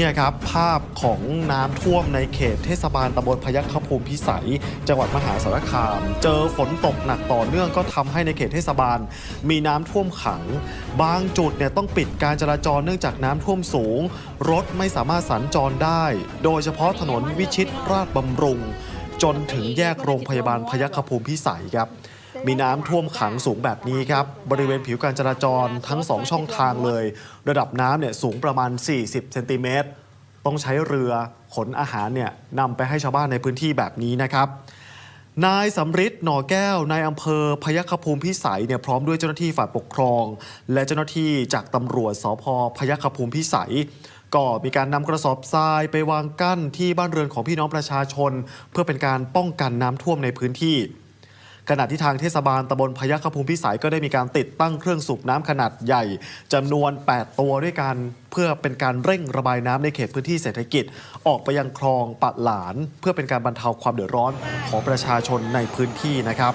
เนี่ยครับภาพของน้ำท่วมในเขตเทศบาลตำบลพยัคฆภูมิพิสัย จังหวัดมหาสารคาม เจอฝนตกหนักต่อเนื่องก็ทำให้ในเขตเทศบาล มีน้ำท่วมขัง บางจุดเนี่ยต้องปิดการจราจรเนื่องจากน้ำท่วมสูง รถไม่สามารถสัญจรได้ โดยเฉพาะถนนวิชิตราชบำรุง จนถึงแยกโรงพยาบาลพยัคฆภูมิพิสัยครับ มีน้ำท่วมขังสูงแบบนี้ครับ บริเวณผิวการจราจรทั้งสองช่องทางเลย ระดับน้ำเนี่ยสูงประมาณ 40 เซนติเมตร ต้องใช้เรือขนอาหารเนี่ยนำไปให้ชาวบ้านในพื้นที่แบบนี้นะครับนายสำริดหน่อแก้วนายอำเภอพยัคฆภูมิพิสัยเนี่ยพร้อมด้วยเจ้าหน้าที่ฝ่ายปกครอง และเจ้าหน้าที่จากตำรวจสพพยัคฆภูมิพิสัย ก็มีการนำกระสอบทรายไปวางกั้นที่บ้านเรือนของพี่น้องประชาชน เพื่อเป็นการป้องกันน้ำท่วมในพื้นที่ ขณะที่ทางเทศบาลตำบลพยัคฆภูมิพิสัยก็ได้มีการติดตั้งเครื่องสูบน้ำขนาดใหญ่จำนวน 8 ตัวด้วยกันเพื่อเป็นการเร่งระบายน้ำในเขตพื้นที่เศรษฐกิจ ออกไปยังคลองปะหลาน เพื่อเป็นการบรรเทาความเดือดร้อนของประชาชนในพื้นที่นะครับ